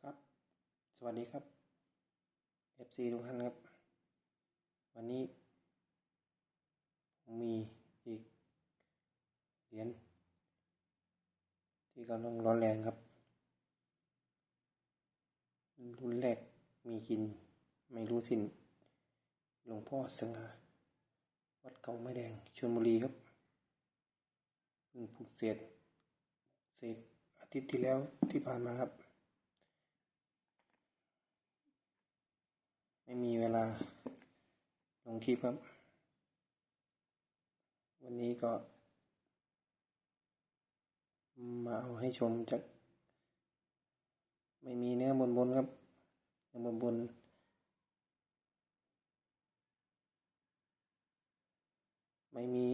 นะครับ สวัสดีครับ FC ทุกท่านครับ วันนี้ผมมีอีกเหรียญที่กำลังร้อนแรงครับ รุ่นแรกมีกินไม่รู้สิ้นหลวงพ่อสง่าวัดเก่าไม้แดงชลบุรีครับเพิ่งผูกเสร็จเสกอาทิตย์ที่แล้วที่ผ่านมาครับ ไม่มีเวลาลงคลิปครับ วันนี้ก็ มาเอาให้ชมจากไม่มีเนื้อบนบนครับเนื้อบนบนไม่มี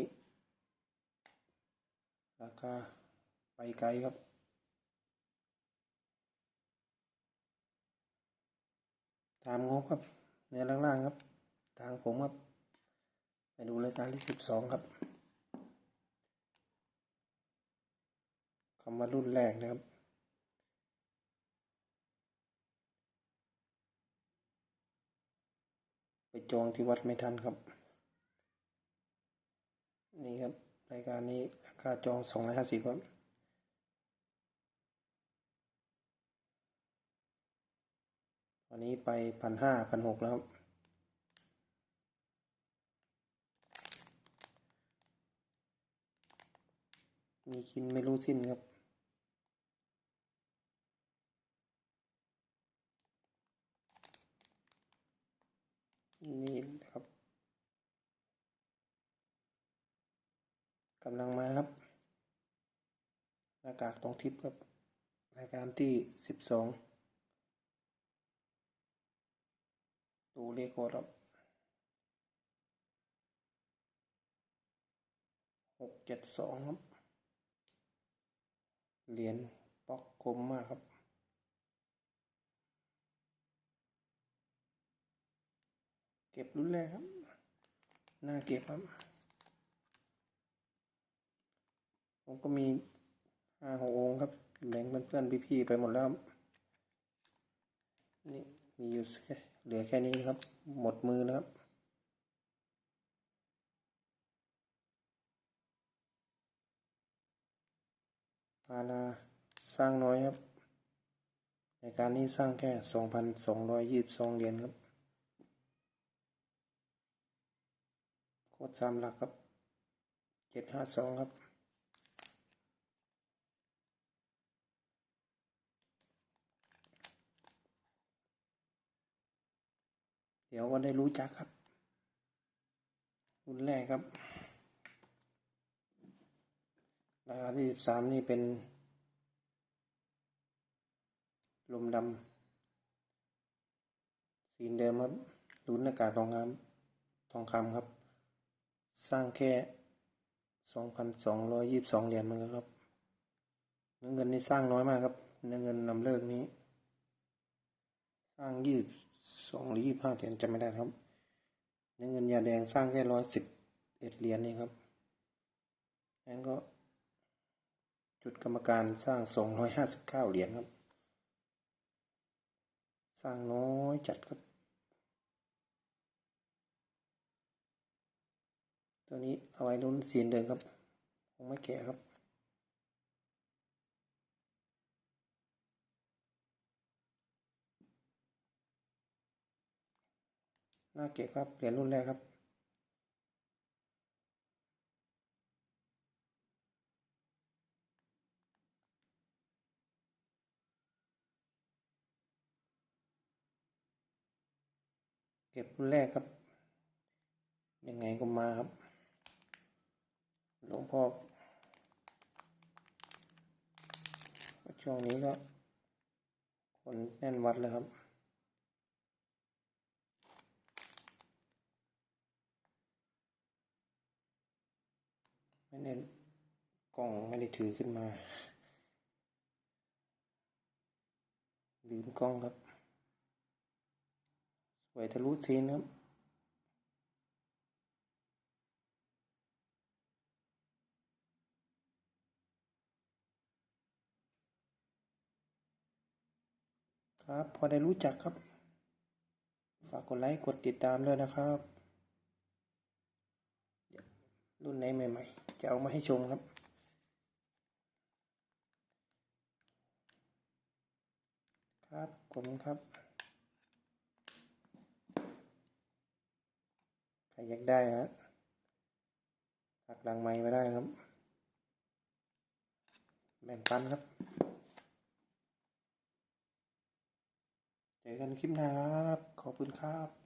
ราคาไปไกลครับตามงบครับ เนื้อล่างๆครับ ทางผมครับ ไปดูรายการที่สิบสองครับคำว่ารุ่นแรกนะครับไปจองที่วัดไม่ทันครับ นี่ครับรายการนี้ราคาจองสองร้อยห้าสิบครับ ตอนนี้ไปพันห้าพันหกแล้วมีกินไม่รู้สิ้นครับ นี่นะครับกำลังมาครับหน้ากากตรงทิปครับ รายการที่สิบสอง ดูเลขโคครับหกเจ็ดสองครับ เหรียญป๊อกคมมากครับ เก็บรุ่นแรกครับ หน้าเก็บครับ ผมก็มีห้าหกองครับแบ่งเพื่อนๆพี่ๆไปหมดแล้ว นี่มีอยู่แค่ เหลือแค่นี้นะครับ หมดมือแล้วครับพาราสร้างน้อยครับ ในการนี้สร้างแค่สองพันสองร้อยยี่สิบสองเหรียญครับ โคตรสามหลักครับเจ็ดห้าสองครับ ดี๋ยวก็ได้รู้จักครับ รุ่นแรกครับ รายการที่สิบสามนี่เป็น ลมดำสีเดิมครับรุ่นอากาศทองคำทองคำครับ สร้างแค่สองพันสองร้อยยี่สิบสองเหรียญมันครับเงินนี่สร้างน้อยมากครับเนื้อเงินนำเลิกนี้ สร้างยี่สิบ สองหรือยี่สิบห้าเหรียญจำไม่ได้ครับเนื้อเงินยาแดงสร้างแค่ร้อยสิบเอ็ดเหรียญนี่ครับนั้นก็ จุดกรรมการสร้างสองร้อยห้าสิบเก้าเหรียญครับ สร้างน้อยจัดครับ ตัวนี้เอาไว้ลุ้นสีนเดิมครับคงไม่แก่ครับ หน้าเก็บครับเหรียญรุ่นแรกครับ เก็บรุ่นแรกครับ ยังไงก็มาครับ หลวงพ่อก็ช่วงนี้ก็คนแน่นวัดเลยครับ ไม่เน้กล้องไม่ได้ถือขึ้นมาลืมกล้องครับ สวยทะลุซีนครับครับ พอได้รู้จักครับ ฝากกดไลค์กดติดตามด้วยนะครับ รุ่นไหนใหม่ ๆ จะเอามาให้ชมครับ ครับขอบคุณครับใครอยากได้ฮะทักหลังไม้มาได้ครับ แบ่งปันครับ เจอกันคลิปหน้าครับ ขอบคุณครับ